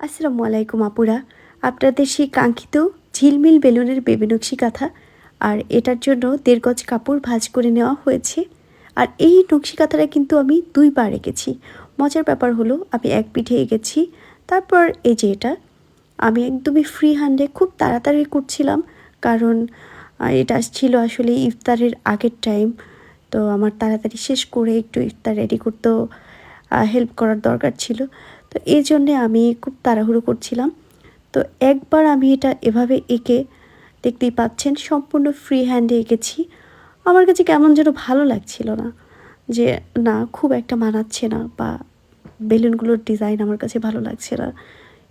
আসসালামু আলাইকুম, আপুরা। আপনাদের সেই কাঙ্ক্ষিত ঝিলমিল বেলুনের বেবি নকশি কাঁথা আর এটার জন্য দেড় গজ কাপড় ভাঁজ করে নেওয়া হয়েছে। আর এই নকশি কাঁথাটা কিন্তু আমি দুইবার এঁকেছি। মজার ব্যাপার হলো, আমি এক পিঠে এঁকেছি। তারপর এই যে এটা, আমি একদমই ফ্রি হ্যান্ডে খুব তাড়াতাড়ি করছিলাম, কারণ এটা ছিল আসলে ইফতারের আগের টাইম তো আমার তাড়াতাড়ি শেষ করে একটু ইফতার রেডি করতেও হেল্প করার দরকার ছিল। তো এই জন্যে আমি খুব তাড়াহুড়ো করছিলাম। তো একবার আমি এটা এভাবে এঁকে দেখতেই পাচ্ছেন, সম্পূর্ণ ফ্রি হ্যান্ডে এঁকেছি। আমার কাছে কেমন যেন ভালো লাগছিল না যে, না, খুব একটা মানাচ্ছে না বা বেলুনগুলোর ডিজাইন আমার কাছে ভালো লাগছে না।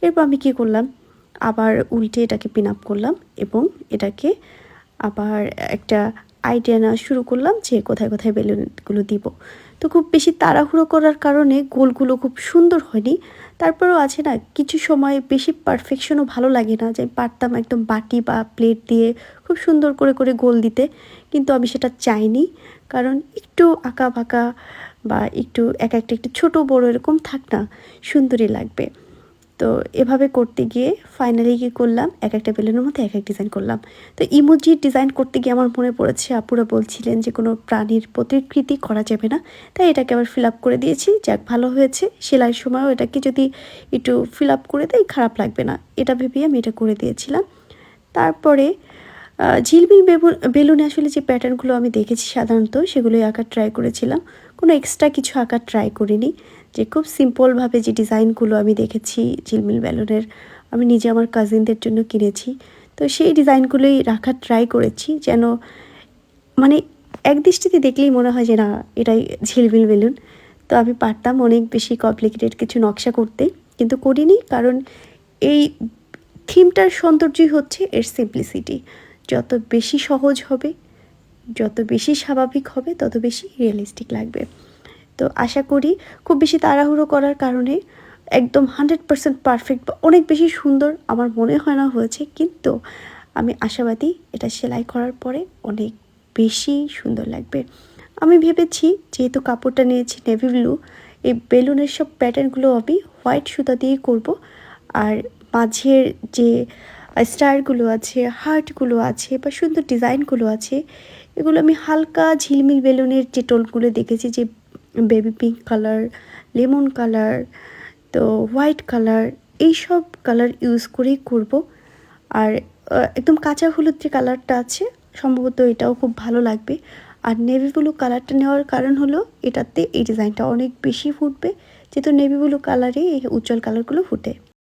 এরপর আমি কী করলাম? আবার উল্টে এটাকে পিন আপ করলাম এবং এটাকে আবার একটা আইডিয়া নেওয়া শুরু করলাম যে কোথায় কোথায় বেলুনগুলো দিব। তো খুব বেশি তাড়াহুড়ো করার কারণে গোলগুলো খুব সুন্দর হয়নি। তারপরেও আছে না, কিছু সময় বেশি পারফেকশনও ভালো লাগে না যে পারতাম একদম বাটি বা প্লেট দিয়ে খুব সুন্দর করে করে গোল দিতে। কিন্তু আমি সেটা চাইনি, কারণ একটু আঁকা বাঁকা বা একটু এক একটা একটু ছোটো বড় এরকম থাক না, সুন্দরই লাগবে। তো এভাবে করতে গিয়ে ফাইনালি কী করলাম? এক একটা বেলুনের মধ্যে এক এক ডিজাইন করলাম। তো ইমোজি ডিজাইন করতে গিয়ে আমার মনে পড়েছে, আপুরা বলছিলেন যে কোনো প্রাণীর প্রতিকৃতি করা যাবে না। তাই এটাকে আবার ফিল আপ করে দিয়েছি। যাক, ভালো হয়েছে। সেলাইয়ের সময়ও এটাকে যদি একটু ফিল আপ করে দেয় খারাপ লাগবে না। এটা ভেবেই আমি এটা করে দিয়েছিলাম। তারপরে ঝিলমিল বেবু- বেলুনে আসলে যে প্যাটার্নগুলো আমি দেখেছি সাধারণত, সেগুলোই আঁকার ট্রাই করেছিলাম। কোনো এক্সট্রা কিছু আঁকার ট্রাই করিনি। যে খুব সিম্পলভাবে যে ডিজাইনগুলো আমি দেখেছি ঝিলমিল বেলুনের, আমি নিজে আমার কাজিনদের জন্য কিনেছি। তো সেই ডিজাইনগুলোই রাখার ট্রাই করেছি। যেন মানে এক দৃষ্টিতে দেখলেই মনে হয় যে না, এটাই ঝিলমিল বেলুন। তো আমি পারতাম অনেক বেশি কমপ্লিকেটেড কিছু নকশা করতে, কিন্তু করিনি। কারণ এই থিমটার সৌন্দর্যই হচ্ছে এর সিম্পলিসিটি যত বেশি সহজ হবে, যত বেশি স্বাভাবিক হবে, তত বেশি রিয়েলিস্টিক লাগবে। তো আশা করি খুব বেশি তাড়াহুড়ো করার কারণে একদম হান্ড্রেড পারসেন্ট পারফেক্ট বা অনেক বেশি সুন্দর আমার মনে হয় না হয়েছে, কিন্তু আমি আশাবাদী এটা সেলাই করার পরে অনেক বেশি সুন্দর লাগবে। আমি ভেবেছি যেহেতু কাপড়টা নিয়েছি নেভি ব্লু এই বেলুনের সব প্যাটার্নগুলো আমি হোয়াইট সুতা দিয়েই করব। আর মাঝের যে স্টারগুলো আছে, হার্টগুলো আছে বা সুন্দর ডিজাইনগুলো আছে, এগুলো আমি হালকা ঝিলমিল বেলুনের যে টোনগুলো দেখেছি যে baby pink colour, lemon colour, তো হোয়াইট কালার, এইসব কালার ইউজ করেই করব। আর একদম কাঁচা হলুদ যে কালারটা আছে, সম্ভবত এটাও খুব ভালো লাগবে। আর নেভি ব্লু কালারটা নেওয়ার কারণ হলো, এটাতে এই ডিজাইনটা অনেক বেশি ফুটবে, যেহেতু নেভি ব্লু কালারে এই উজ্জ্বল কালারগুলো ফুটে।